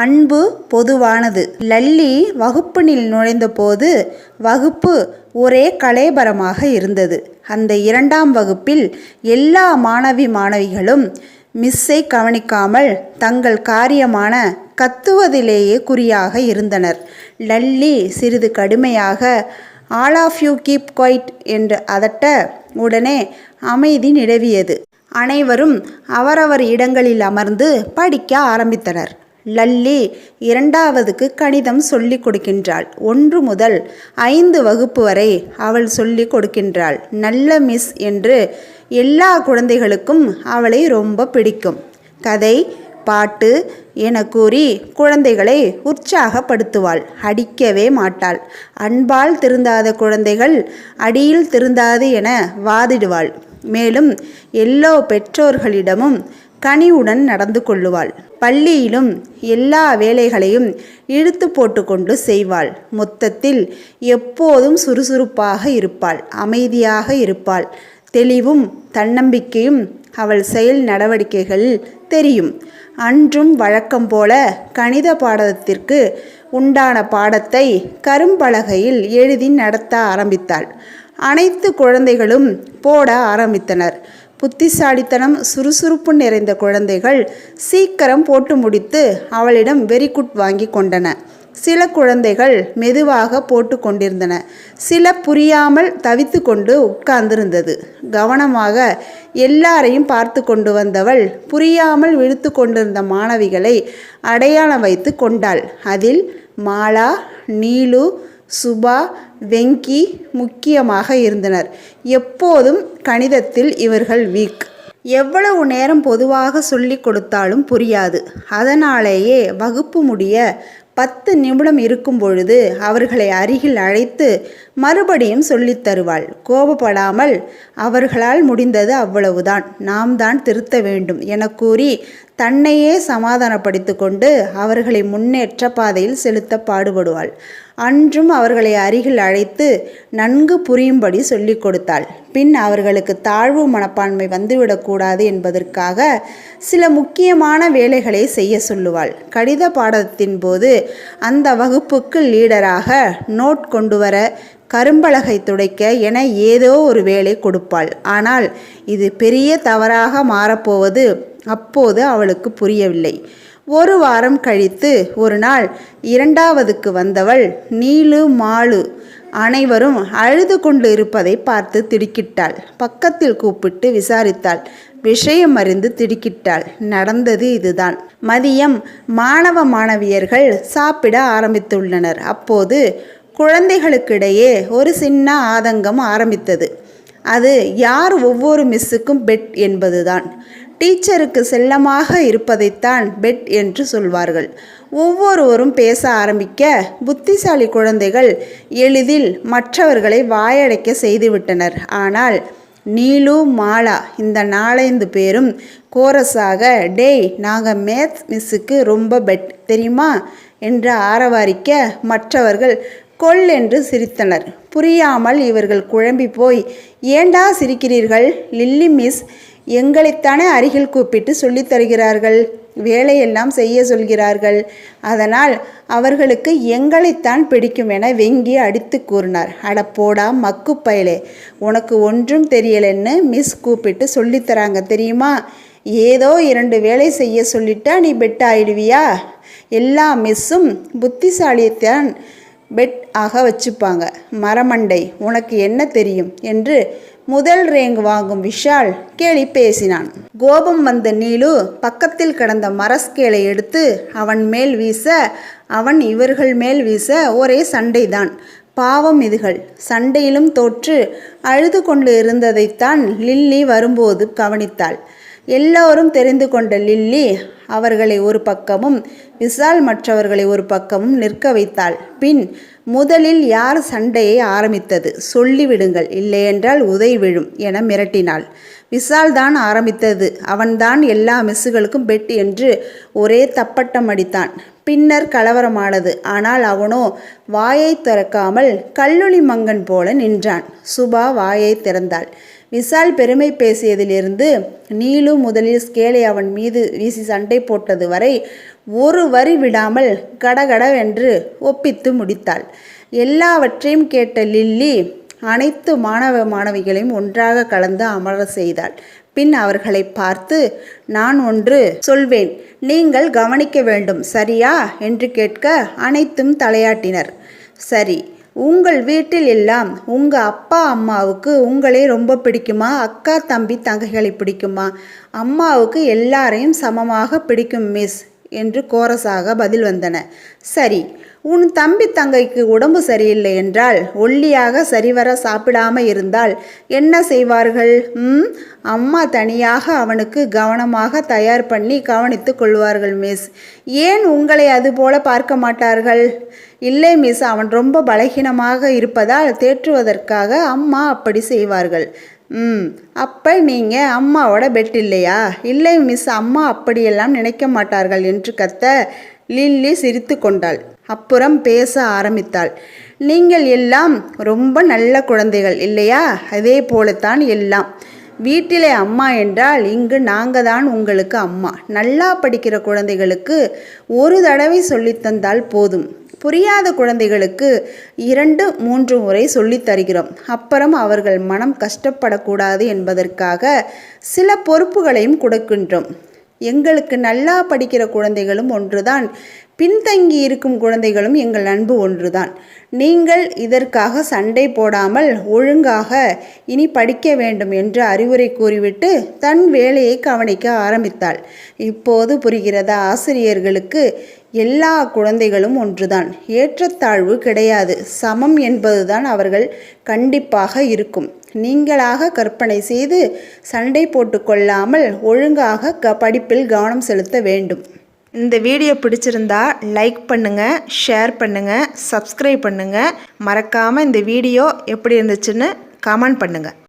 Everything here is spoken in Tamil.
அன்பு பொதுவானது. லல்லி வகுப்பினில் நுழைந்தபோது வகுப்பு ஒரே கலேபரமாக இருந்தது. அந்த இரண்டாம் வகுப்பில் எல்லா மாணவி மாணவிகளும் மிஸ்ஸை கவனிக்காமல் தங்கள் காரியமான கத்துவதிலேயே குறியாக இருந்தனர். லல்லி சிறிது கடுமையாக all of you keep quiet என்று அதட்ட உடனே அமைதி நிலவியது. அனைவரும் அவரவர் இடங்களில் அமர்ந்து படிக்க ஆரம்பித்தனர். லல்லி இரண்டாவதுக்கு கணிதம் சொல்லி கொடுக்கின்றாள். ஒன்று முதல் ஐந்து வகுப்பு வரை அவள் சொல்லிக் கொடுக்கின்றாள். நல்ல மிஸ் என்று எல்லா குழந்தைகளுக்கும் அவளை ரொம்ப பிடிக்கும். கதை பாட்டு என கூறி குழந்தைகளை உற்சாகப்படுத்துவாள். அடிக்கவே மாட்டாள். அன்பால் திருந்தாத குழந்தைகள் அடியில் திருந்தாது என வாதிடுவாள். மேலும் எல்லோ பெற்றோர்களிடமும் கனிவுடன் நடந்து கொள்ளுவாள். பள்ளியிலும் எல்லா வேலைகளையும் இழுத்து போட்டுக்கொண்டு செய்வாள். மொத்தத்தில் எப்போதும் சுறுசுறுப்பாக இருப்பாள் அமைதியாக இருப்பாள். தெளிவும் தன்னம்பிக்கையும் அவள் செயல் நடவடிக்கைகளில் தெரியும். அன்றும் வழக்கம் போல கணித பாடத்திற்கு உண்டான பாடத்தை கரும்பலகையில் எழுதி நடத்த ஆரம்பித்தாள். அனைத்து குழந்தைகளும் போட ஆரம்பித்தனர். புத்திசாலித்தனம் சுறுசுறுப்பு நிறைந்த குழந்தைகள் சீக்கிரம் போட்டு முடித்து அவளிடம் வெரிகுட் வாங்கி கொண்டன. சில குழந்தைகள் மெதுவாக போட்டு கொண்டிருந்தன. சில புரியாமல் தவித்து கொண்டு உட்கார்ந்திருந்தது. கவனமாக எல்லாரையும் பார்த்து கொண்டு வந்தவள் புரியாமல் விழுத்து கொண்டிருந்த மாணவிகளை அடையாளம் வைத்து கொண்டாள். அதில் மாலா நீலு சுபா வெங்கி முக்கியமாக இருந்தனர். எப்போதும் கணிதத்தில் இவர்கள் வீக். எவ்வளவு நேரம் பொதுவாக சொல்லிக் கொடுத்தாலும் புரியாது. அதனாலேயே வகுப்பு முடிய பத்து நிமிடம் இருக்கும் பொழுது அவர்களை அருகில் அழைத்து மறுபடியும் சொல்லித் தருவாள். கோபப்படாமல் அவர்களால் முடிந்தது அவ்வளவுதான். நாம் தான் திருத்த வேண்டும் என கூறி தன்னையே சமாதானப்படுத்தி கொண்டு அவர்களை முன்னேற்ற பாதையில் செலுத்த பாடுபடுவாள். அன்றும் அவர்களை அருகில் அழைத்து நன்கு புரியும்படி சொல்லிக் கொடுத்தாள். பின் அவர்களுக்கு தாழ்வு மனப்பான்மை வந்துவிடக்கூடாது என்பதற்காக சில முக்கியமான வேலைகளை செய்ய சொல்லுவாள். கடித பாடத்தின் போது அந்த வகுப்புக்கு லீடராக நோட் கொண்டு வர கரும்பலகை துடைக்க என ஏதோ ஒரு வேலை கொடுப்பாள். ஆனால் இது பெரிய தவறாக மாறப்போவது அப்போது அவளுக்கு புரியவில்லை. ஒரு வாரம் கழித்து ஒரு நாள் இரண்டாவதுக்கு வந்தவள் நீலு மாலு அனைவரும் அழுது கொண்டு இருப்பதை பார்த்து திடுக்கிட்டாள். பக்கத்தில் கூப்பிட்டு விசாரித்தாள். விஷயம் அறிந்து திடுக்கிட்டாள். நடந்தது இதுதான். மதியம் மாணவ மாணவியர்கள் சாப்பிட ஆரம்பித்துள்ளனர். அப்போது குழந்தைகளுக்கிடையே ஒரு சின்ன ஆதங்கம் ஆரம்பித்தது. அது யார் ஒவ்வொரு மிஸ்ஸுக்கும் பெட் என்பதுதான். டீச்சருக்கு செல்லமாக இருப்பதைத்தான் பெட் என்று சொல்வார்கள். ஒவ்வொருவரும் பேச ஆரம்பிக்க புத்திசாலி குழந்தைகள் எளிதில் மற்றவர்களை வாயடைக்க செய்துவிட்டனர். ஆனால் நீலு மாலா இந்த நாலைந்து பேரும் கோரஸாக டேய் நாங்கள் மேத்ஸ் மிஸ்ஸுக்கு ரொம்ப பெட் தெரியுமா? என்று ஆரவாரிக்க மற்றவர்கள் கொல் என்று சிரித்தனர். புரியாமல் இவர்கள் குழம்பி போய் ஏண்டா சிரிக்கிறீர்கள்? லில்லி மிஸ் எங்களைத்தானே அருகில் கூப்பிட்டு சொல்லித் தருகிறார்கள். வேலையெல்லாம் செய்ய சொல்கிறார்கள். அதனால் அவர்களுக்கு எங்களைத்தான் பிடிக்கும் என வெங்கி அடித்து கூறினார். அட போடா மக்கு பயலே. உனக்கு ஒன்றும் தெரியலன்னு மிஸ் கூப்பிட்டு சொல்லித்தராங்க தெரியுமா? ஏதோ இரண்டு வேலை செய்ய சொல்லிட்டா நீ பெட் ஆயிடுவியா? எல்லா மிஸ்ஸும் புத்திசாலியத்தான் பெட் ஆக வச்சுப்பாங்க. மரமண்டை உனக்கு என்ன தெரியும்? என்று முதல் ரேங்க் வாங்கும் விஷால் கேலி பேசினான். கோபம் வந்த நீலு பக்கத்தில் கிடந்த மரஸ்கேலை எடுத்து அவன் மேல் வீச அவன் இவர்கள் மேல் வீச ஒரே சண்டைதான். பாவம் இதுகள். சண்டையிலும் தோற்று அழுது கொண்டு இருந்ததைத்தான் லில்லி வரும்போது கவனித்தாள். எல்லோரும் தெரிந்து கொண்ட லில்லி அவர்களை ஒரு பக்கமும் விசால் மற்றவர்களை ஒரு பக்கமும் நிற்க வைத்தாள். பின் முதலில் யார் சண்டையை ஆரம்பித்தது? சொல்லிவிடுங்கள். இல்லையென்றால் உதை விழும் என மிரட்டினாள். விசால் தான் ஆரம்பித்தது. அவன்தான் எல்லா மிஸ்ஸுகளுக்கும் பெட் என்று ஒரே தப்பட்டம் அடித்தான். பின்னர் கலவரமானது. ஆனால் அவனோ வாயை திறக்காமல் கல்லுளி மங்கன் போல நின்றான். சுபா வாயை திறந்தாள். விஷால் பெருமை பேசியதிலிருந்து நீலு முதலில் ஸ்கேலை அவன் மீது வீசி சண்டை போட்டது வரை ஒரு வரி விடாமல் கடகடவென்று ஒப்பித்து முடித்தாள். எல்லாவற்றையும் கேட்ட லில்லி அனைத்து மாணவ மாணவிகளையும் ஒன்றாக கலந்து அமர செய்தாள். பின் அவர்களை பார்த்து நான் ஒன்று சொல்வேன். நீங்கள் கவனிக்க வேண்டும். சரியா? என்று கேட்க அனைத்தும் தலையாட்டினர். சரி. உங்கள் வீட்டில் எல்லாம் உங்கள் அப்பா அம்மாவுக்கு உங்களை ரொம்ப பிடிக்குமா? அக்கா தம்பி தங்கைகளை பிடிக்குமா? அம்மாவுக்கு எல்லாரையும் சமமாக பிடிக்கும் மிஸ் என்று கோரஸாக பதில் வந்தன. சரி உன் தம்பி தங்கைக்கு உடம்பு சரியில்லை என்றால் ஒல்லியாக சரிவர சாப்பிடாம இருந்தால் என்ன செய்வார்கள்? ம்? அம்மா தனியாக அவனுக்கு கவனமாக தயார் பண்ணி கவனித்து கொள்வார்கள் மிஸ். ஏன் உங்களை அதுபோல பார்க்க மாட்டார்கள்? இல்லை மிஸ். அவன் ரொம்ப பலகீனமாக இருப்பதால் தேற்றுவதற்காக அம்மா அப்படி செய்வார்கள். ம். அப்போ நீங்கள் அம்மாவோட பெட் இல்லையா? இல்லை மிஸ். அம்மா அப்படியெல்லாம் நினைக்க மாட்டார்கள் என்று கத்த லில்லி சிரித்து கொண்டாள். அப்புறம் பேச ஆரம்பித்தாள். நீங்கள் எல்லாம் ரொம்ப நல்ல குழந்தைகள் இல்லையா? அதே போலத்தான் எல்லாம். வீட்டிலே அம்மா என்றால் இங்கு நாங்கள் தான் உங்களுக்கு அம்மா. நல்லா படிக்கிற குழந்தைகளுக்கு ஒரு தடவை சொல்லித்தந்தால் போதும். புரியாத குழந்தைகளுக்கு இரண்டு மூன்று முறை சொல்லித்தருகிறோம் அப்புறம் அவர்கள் மனம் கஷ்டப்படக்கூடாது என்பதற்காக சில பொறுப்புகளையும் கொடுக்கின்றோம். எங்களுக்கு நல்லா படிக்கிற குழந்தைகளும் ஒன்றுதான். பின்தங்கி இருக்கும் குழந்தைகளும் எங்கள் அன்பு ஒன்றுதான். நீங்கள் இதற்காக சண்டை போடாமல் ஒழுங்காக இனி படிக்க வேண்டும் என்று அறிவுரை கூறிவிட்டு தன் வேலையை கவனிக்க ஆரம்பித்தாள். இப்போது புரிகிறதா? ஆசிரியர்களுக்கு எல்லா குழந்தைகளும் ஒன்றுதான். ஏற்றத்தாழ்வு கிடையாது. சமம் என்பதுதான் அவர்கள் கண்டிப்பாக இருக்கும். நீங்களாக கற்பனை செய்து சண்டை போட்டுக்கொள்ளாமல் ஒழுங்காக க படிப்பில் கவனம் செலுத்த வேண்டும். இந்த வீடியோ பிடிச்சிருந்தா லைக் பண்ணுங்கள் ஷேர் பண்ணுங்கள் சப்ஸ்கிரைப் பண்ணுங்கள் மறக்காமல் இந்த வீடியோ எப்படி இருந்துச்சுன்னு கமெண்ட் பண்ணுங்கள்